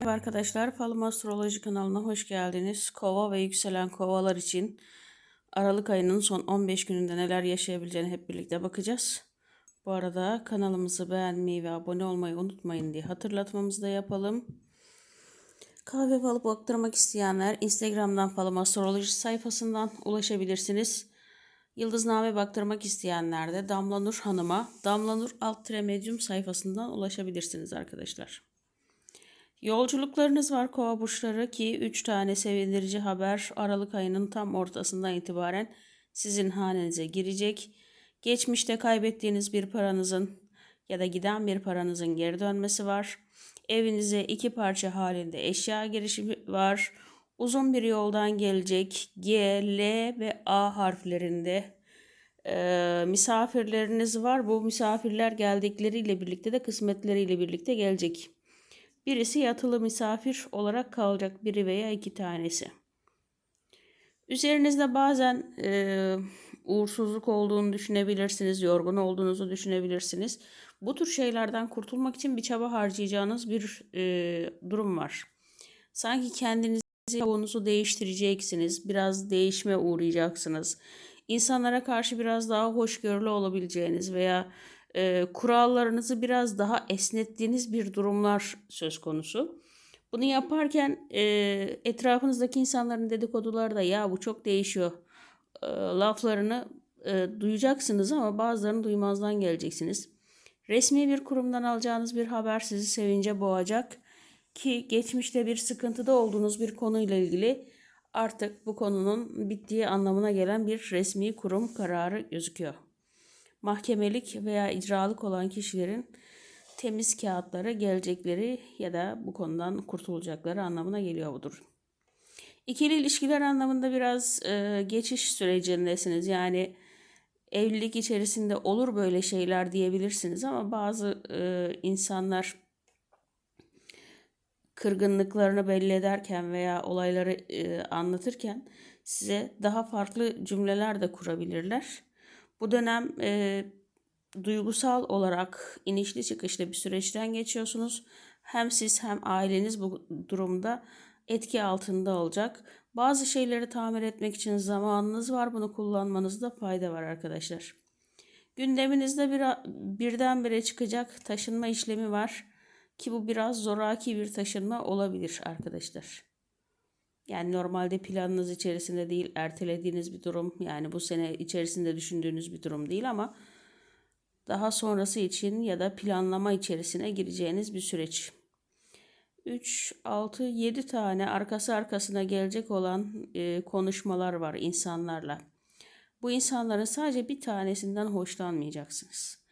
Merhaba arkadaşlar, Falım Astroloji kanalına hoş geldiniz. Kova ve yükselen kovalar için Aralık ayının son 15 gününde neler yaşayabileceğini hep birlikte bakacağız. Bu arada kanalımızı beğenmeyi ve abone olmayı unutmayın diye hatırlatmamızı da yapalım. Kahve falı baktırmak isteyenler Instagram'dan Falım Astroloji sayfasından ulaşabilirsiniz. Yıldızname baktırmak isteyenler de Damla Nur Hanım'a Damla Nur alt tire medyum sayfasından ulaşabilirsiniz arkadaşlar. Yolculuklarınız var kova burçları ki 3 tane sevindirici haber Aralık ayının tam ortasından itibaren sizin hanenize girecek. Geçmişte kaybettiğiniz bir paranızın ya da giden bir paranızın geri dönmesi var. Evinize iki parça halinde eşya girişi var. Uzun bir yoldan gelecek G, L ve A harflerinde e, misafirleriniz var. Bu misafirler geldikleriyle birlikte de kısmetleriyle birlikte gelecek. Birisi yatılı misafir olarak kalacak biri veya iki tanesi. Üzerinizde bazen e, uğursuzluk olduğunu düşünebilirsiniz, yorgun olduğunuzu düşünebilirsiniz. Bu tür şeylerden kurtulmak için bir çaba harcayacağınız bir e, durum var. Sanki kendinizi konusu değiştireceksiniz, biraz değişme uğrayacaksınız. İnsanlara karşı biraz daha hoşgörülü olabileceğiniz veya e, kurallarınızı biraz daha esnettiğiniz bir durumlar söz konusu. Bunu yaparken e, etrafınızdaki insanların dedikoduları da ya bu çok değişiyor e, laflarını e, duyacaksınız ama bazılarını duymazdan geleceksiniz. Resmi bir kurumdan alacağınız bir haber sizi sevince boğacak ki geçmişte bir sıkıntıda olduğunuz bir konuyla ilgili artık bu konunun bittiği anlamına gelen bir resmi kurum kararı gözüküyor mahkemelik veya icralık olan kişilerin temiz kağıtlara gelecekleri ya da bu konudan kurtulacakları anlamına geliyor budur. İkili ilişkiler anlamında biraz e, geçiş sürecindesiniz. Yani evlilik içerisinde olur böyle şeyler diyebilirsiniz ama bazı e, insanlar kırgınlıklarını belli ederken veya olayları e, anlatırken size daha farklı cümleler de kurabilirler. Bu dönem e, duygusal olarak inişli çıkışlı bir süreçten geçiyorsunuz. Hem siz hem aileniz bu durumda etki altında olacak. Bazı şeyleri tamir etmek için zamanınız var. Bunu kullanmanızda fayda var arkadaşlar. Gündeminizde bir, birdenbire çıkacak taşınma işlemi var. Ki bu biraz zoraki bir taşınma olabilir arkadaşlar. Yani normalde planınız içerisinde değil, ertelediğiniz bir durum. Yani bu sene içerisinde düşündüğünüz bir durum değil ama daha sonrası için ya da planlama içerisine gireceğiniz bir süreç. 3, 6, 7 tane arkası arkasına gelecek olan e, konuşmalar var insanlarla. Bu insanların sadece bir tanesinden hoşlanmayacaksınız.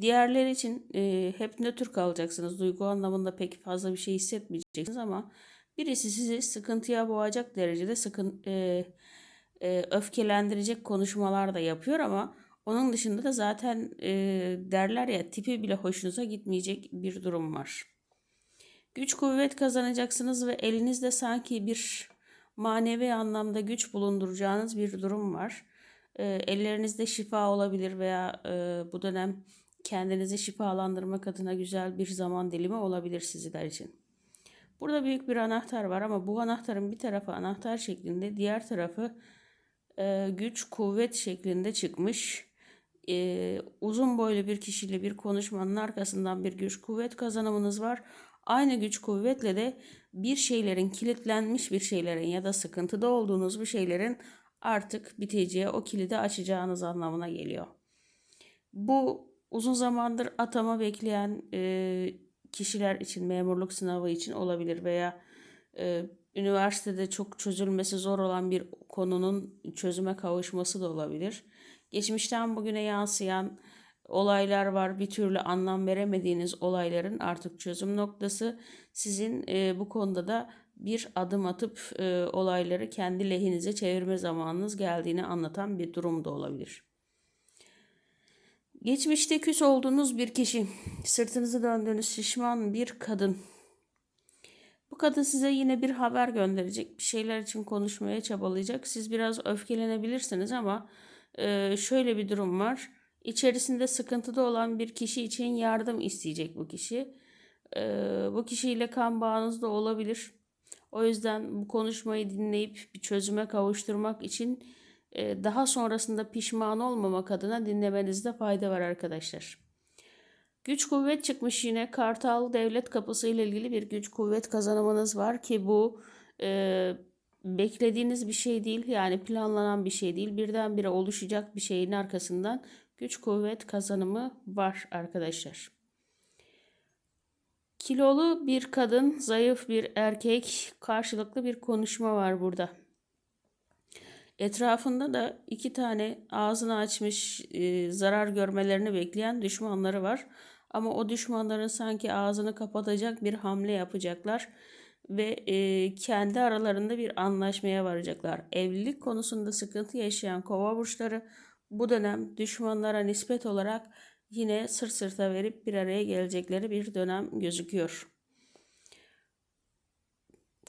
Diğerleri için e, hep nötr kalacaksınız. Duygu anlamında pek fazla bir şey hissetmeyeceksiniz ama Birisi sizi sıkıntıya boğacak derecede sıkın, e, e, öfkelendirecek konuşmalar da yapıyor ama onun dışında da zaten e, derler ya tipi bile hoşunuza gitmeyecek bir durum var. Güç kuvvet kazanacaksınız ve elinizde sanki bir manevi anlamda güç bulunduracağınız bir durum var. E, ellerinizde şifa olabilir veya e, bu dönem kendinizi şifalandırmak adına güzel bir zaman dilimi olabilir sizler için. Burada büyük bir anahtar var ama bu anahtarın bir tarafı anahtar şeklinde, diğer tarafı e, güç, kuvvet şeklinde çıkmış. E, uzun boylu bir kişiyle bir konuşmanın arkasından bir güç, kuvvet kazanımınız var. Aynı güç kuvvetle de bir şeylerin kilitlenmiş bir şeylerin ya da sıkıntıda olduğunuz bir şeylerin artık biteceği, o kilidi açacağınız anlamına geliyor. Bu uzun zamandır atama bekleyen e, kişiler için memurluk sınavı için olabilir veya e, üniversitede çok çözülmesi zor olan bir konunun çözüme kavuşması da olabilir. Geçmişten bugüne yansıyan olaylar var. Bir türlü anlam veremediğiniz olayların artık çözüm noktası sizin e, bu konuda da bir adım atıp e, olayları kendi lehinize çevirme zamanınız geldiğini anlatan bir durum da olabilir. Geçmişte küs olduğunuz bir kişi, sırtınızı döndüğünüz şişman bir kadın. Bu kadın size yine bir haber gönderecek, bir şeyler için konuşmaya çabalayacak. Siz biraz öfkelenebilirsiniz ama e, şöyle bir durum var. İçerisinde sıkıntıda olan bir kişi için yardım isteyecek bu kişi. Ee, bu kişiyle kan bağınız da olabilir. O yüzden bu konuşmayı dinleyip bir çözüme kavuşturmak için e, daha sonrasında pişman olmamak adına dinlemenizde fayda var arkadaşlar. Güç kuvvet çıkmış yine Kartal Devlet Kapısı ile ilgili bir güç kuvvet kazanımınız var ki bu e, beklediğiniz bir şey değil yani planlanan bir şey değil birdenbire oluşacak bir şeyin arkasından güç kuvvet kazanımı var arkadaşlar. Kilolu bir kadın, zayıf bir erkek karşılıklı bir konuşma var burada. Etrafında da iki tane ağzını açmış e, zarar görmelerini bekleyen düşmanları var. Ama o düşmanların sanki ağzını kapatacak bir hamle yapacaklar ve e, kendi aralarında bir anlaşmaya varacaklar. Evlilik konusunda sıkıntı yaşayan kova burçları bu dönem düşmanlara nispet olarak yine sırt sırta verip bir araya gelecekleri bir dönem gözüküyor.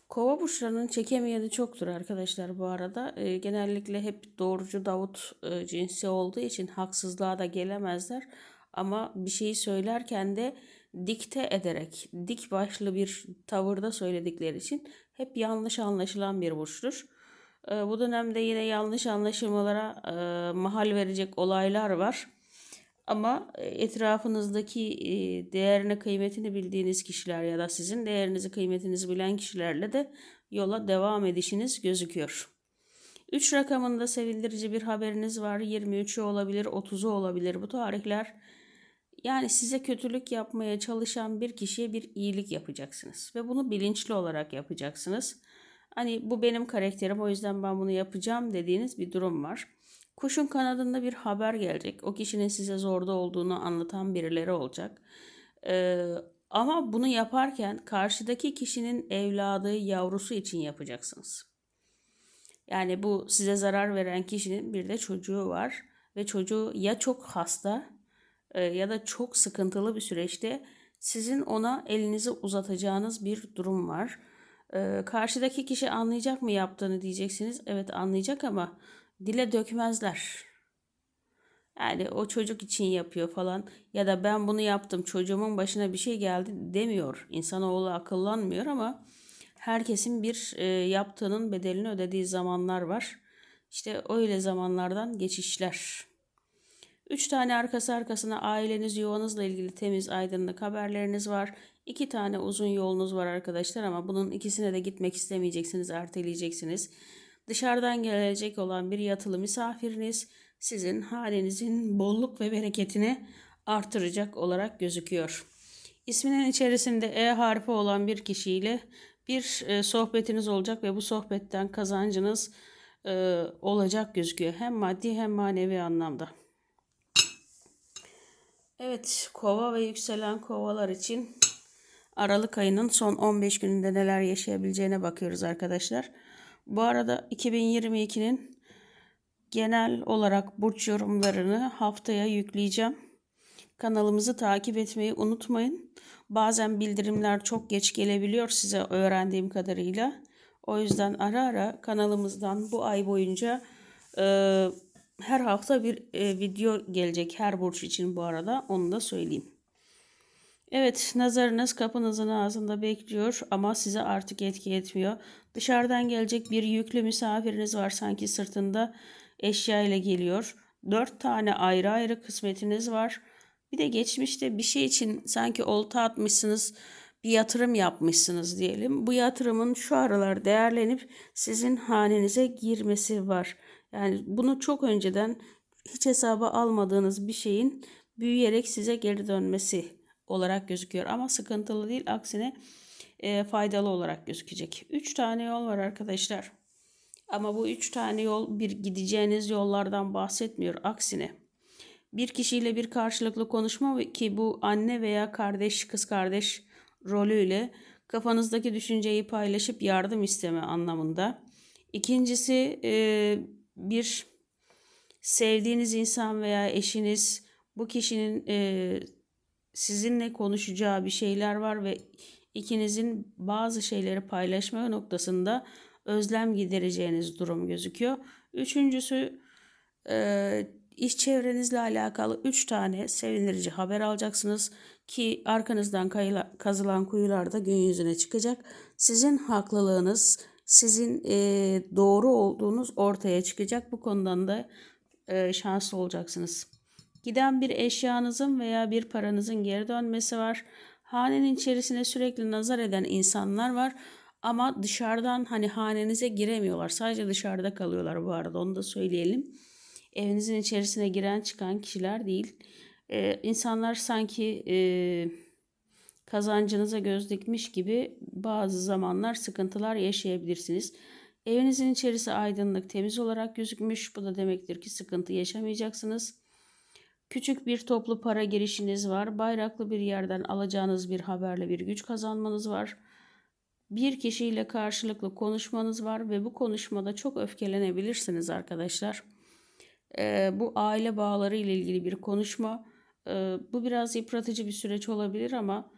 Kova burçlarının çekemeyeni çoktur arkadaşlar bu arada. E, genellikle hep doğrucu Davut e, cinsi olduğu için haksızlığa da gelemezler. Ama bir şeyi söylerken de dikte ederek, dik başlı bir tavırda söyledikleri için hep yanlış anlaşılan bir burçtur. E, bu dönemde yine yanlış anlaşılmalara e, mahal verecek olaylar var. Ama e, etrafınızdaki e, değerini kıymetini bildiğiniz kişiler ya da sizin değerinizi kıymetinizi bilen kişilerle de yola devam edişiniz gözüküyor. 3 rakamında sevindirici bir haberiniz var. 23'ü olabilir, 30'u olabilir. Bu tarihler yani size kötülük yapmaya çalışan bir kişiye bir iyilik yapacaksınız ve bunu bilinçli olarak yapacaksınız. Hani bu benim karakterim o yüzden ben bunu yapacağım dediğiniz bir durum var. Kuşun kanadında bir haber gelecek. O kişinin size zorda olduğunu anlatan birileri olacak. Ee, ama bunu yaparken karşıdaki kişinin evladı, yavrusu için yapacaksınız. Yani bu size zarar veren kişinin bir de çocuğu var ve çocuğu ya çok hasta e, ya da çok sıkıntılı bir süreçte sizin ona elinizi uzatacağınız bir durum var. E, karşıdaki kişi anlayacak mı yaptığını diyeceksiniz. Evet anlayacak ama dile dökmezler. Yani o çocuk için yapıyor falan ya da ben bunu yaptım çocuğumun başına bir şey geldi demiyor. İnsanoğlu akıllanmıyor ama herkesin bir e, yaptığının bedelini ödediği zamanlar var. İşte öyle zamanlardan geçişler. Üç tane arkası arkasına aileniz, yuvanızla ilgili temiz, aydınlık haberleriniz var. İki tane uzun yolunuz var arkadaşlar ama bunun ikisine de gitmek istemeyeceksiniz, erteleyeceksiniz. Dışarıdan gelecek olan bir yatılı misafiriniz sizin halinizin bolluk ve bereketini artıracak olarak gözüküyor. İsminin içerisinde E harfi olan bir kişiyle bir e, sohbetiniz olacak ve bu sohbetten kazancınız e, olacak gözüküyor. Hem maddi hem manevi anlamda. Evet, kova ve yükselen kovalar için Aralık ayının son 15 gününde neler yaşayabileceğine bakıyoruz arkadaşlar. Bu arada 2022'nin genel olarak burç yorumlarını haftaya yükleyeceğim. Kanalımızı takip etmeyi unutmayın. Bazen bildirimler çok geç gelebiliyor size öğrendiğim kadarıyla. O yüzden ara ara kanalımızdan bu ay boyunca e, her hafta bir e, video gelecek her burç için bu arada onu da söyleyeyim. Evet, nazarınız kapınızın ağzında bekliyor ama size artık etki etmiyor. Dışarıdan gelecek bir yüklü misafiriniz var sanki sırtında eşya ile geliyor. Dört tane ayrı ayrı kısmetiniz var. Bir de geçmişte bir şey için sanki olta atmışsınız, bir yatırım yapmışsınız diyelim. Bu yatırımın şu aralar değerlenip sizin hanenize girmesi var. Yani bunu çok önceden hiç hesaba almadığınız bir şeyin büyüyerek size geri dönmesi olarak gözüküyor. Ama sıkıntılı değil aksine e, faydalı olarak gözükecek. 3 tane yol var arkadaşlar. Ama bu 3 tane yol bir gideceğiniz yollardan bahsetmiyor. Aksine bir kişiyle bir karşılıklı konuşma ki bu anne veya kardeş, kız kardeş rolüyle kafanızdaki düşünceyi paylaşıp yardım isteme anlamında. İkincisi e, bir sevdiğiniz insan veya eşiniz bu kişinin e, sizinle konuşacağı bir şeyler var ve ikinizin bazı şeyleri paylaşma noktasında özlem gidereceğiniz durum gözüküyor. Üçüncüsü e, iş çevrenizle alakalı 3 tane sevindirici haber alacaksınız ki arkanızdan kazılan kuyularda gün yüzüne çıkacak. Sizin haklılığınız, sizin eee, doğru olduğunuz ortaya çıkacak. Bu konudan da eee, şanslı olacaksınız. Giden bir eşyanızın veya bir paranızın geri dönmesi var. Hanenin içerisine sürekli nazar eden insanlar var. Ama dışarıdan hani hanenize giremiyorlar. Sadece dışarıda kalıyorlar bu arada onu da söyleyelim. Evinizin içerisine giren çıkan kişiler değil. Ee, insanlar sanki e, kazancınıza göz dikmiş gibi bazı zamanlar sıkıntılar yaşayabilirsiniz. Evinizin içerisi aydınlık, temiz olarak gözükmüş. Bu da demektir ki sıkıntı yaşamayacaksınız. Küçük bir toplu para girişiniz var. Bayraklı bir yerden alacağınız bir haberle bir güç kazanmanız var. Bir kişiyle karşılıklı konuşmanız var ve bu konuşmada çok öfkelenebilirsiniz arkadaşlar. Ee, bu aile bağları ile ilgili bir konuşma. Ee, bu biraz yıpratıcı bir süreç olabilir ama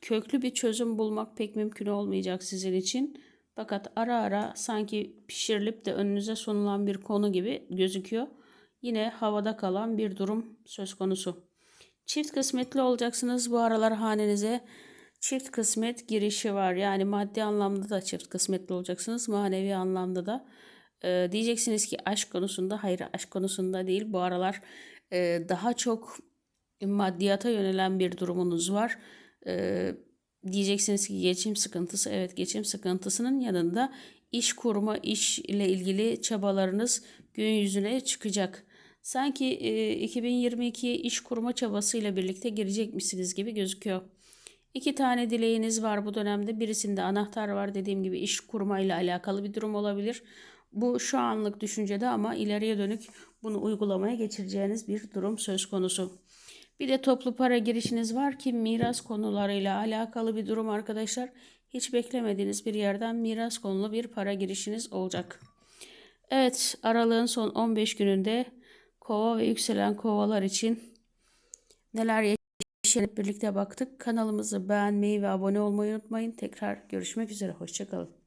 köklü bir çözüm bulmak pek mümkün olmayacak sizin için. Fakat ara ara sanki pişirilip de önünüze sunulan bir konu gibi gözüküyor. Yine havada kalan bir durum söz konusu. Çift kısmetli olacaksınız bu aralar hanenize. Çift kısmet girişi var. Yani maddi anlamda da çift kısmetli olacaksınız. Manevi anlamda da. Ee, diyeceksiniz ki aşk konusunda hayır aşk konusunda değil. Bu aralar e, daha çok maddiyata yönelen bir durumunuz var. Ee, diyeceksiniz ki geçim sıkıntısı. Evet geçim sıkıntısının yanında iş kurma, iş ile ilgili çabalarınız gün yüzüne çıkacak. Sanki e, 2022'ye iş kurma çabasıyla birlikte girecekmişsiniz gibi gözüküyor. İki tane dileğiniz var bu dönemde. Birisinde anahtar var dediğim gibi iş kurmayla alakalı bir durum olabilir. Bu şu anlık düşüncede ama ileriye dönük bunu uygulamaya geçireceğiniz bir durum söz konusu. Bir de toplu para girişiniz var ki miras konularıyla alakalı bir durum arkadaşlar. Hiç beklemediğiniz bir yerden miras konulu bir para girişiniz olacak. Evet, aralığın son 15 gününde kova ve yükselen kovalar için neler yaşayıp birlikte baktık. Kanalımızı beğenmeyi ve abone olmayı unutmayın. Tekrar görüşmek üzere, hoşçakalın.